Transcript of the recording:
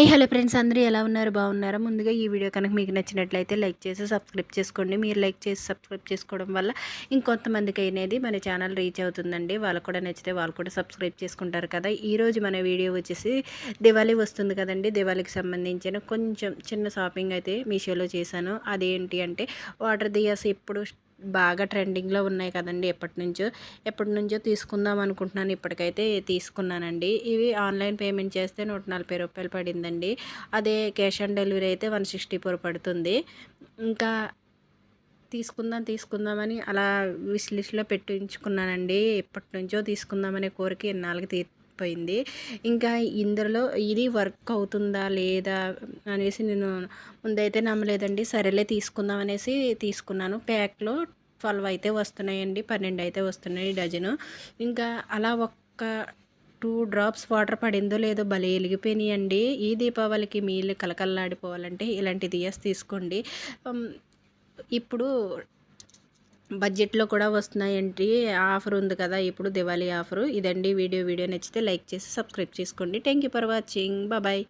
Hi hello friends. అందరూ ఎలా ఉన్నారు? బాగున్నారా? ముందుగా ఈ వీడియో కనుక మీకు నచ్చినట్లయితే లైక్ చేసి సబ్స్క్రైబ్ చేసుకోండి. మీరు లైక్ చేసి సబ్స్క్రైబ్ చేసుకోవడం వల్ల ఇంకొంతమందికి అయినది మన ఛానల్ రీచ్ అవుతుందండి. వాళ్ళు కూడా నచ్చితే వాళ్ళు కూడా సబ్స్క్రైబ్ చేసుకుంటారు కదా. ఈరోజు మన వీడియో వచ్చేసి దివాళీ వస్తుంది కదండి. దివాళీకి సంబంధించిన కొంచెం చిన్న షాపింగ్ అయితే మీషోలో చేశాను. అదేంటి అంటే వాటర్ దియాస్ ఎప్పుడు బాగా ట్రెండింగ్లో ఉన్నాయి కదండి ఎప్పటి నుంచో. ఎప్పటి నుంచో తీసుకుందాం అనుకుంటున్నాను. ఇప్పటికైతే తీసుకున్నానండి. ఇవి ఆన్లైన్ పేమెంట్ చేస్తే నూట నలభై రూపాయలు పడిందండి. అదే క్యాష్ ఆన్ డెలివరీ అయితే వన్ సిక్స్టీ ఫోర్ పడుతుంది. ఇంకా తీసుకుందాం తీసుకుందామని అలా విశ్లిస్ట్లో పెట్టించుకున్నానండి. ఎప్పటి నుంచో తీసుకుందామనే కోరిక ఎన్నాళ్ళకి తీ పోయింది ఇంకా ఇందులో ఇది వర్క్ అవుతుందా లేదా అనేసి నేను ముందైతే నమ్మలేదండి. సరేలే తీసుకుందాం అనేసి తీసుకున్నాను. ప్యాక్లో ట్వెల్వ్ అయితే వస్తున్నాయండి పన్నెండు అయితే వస్తున్నాయి డజను. ఇంకా అలా ఒక్క టూ డ్రాప్స్ వాటర్ పడిందో లేదో భలే వెలిగిపోయినాయండి. ఈ దీపావళికి మీళ్ళు కలకల్లాడిపోవాలంటే ఇలాంటి దియస్ తీసుకోండి. ఇప్పుడు బడ్జెట్లో కూడా వస్తున్నాయండి. ఆఫర్ ఉంది కదా ఇప్పుడు దివాళీ ఆఫరు. ఇదండి వీడియో. వీడియో నచ్చితే లైక్ చేసి సబ్స్క్రైబ్ చేసుకోండి. Thank you for watching. Bye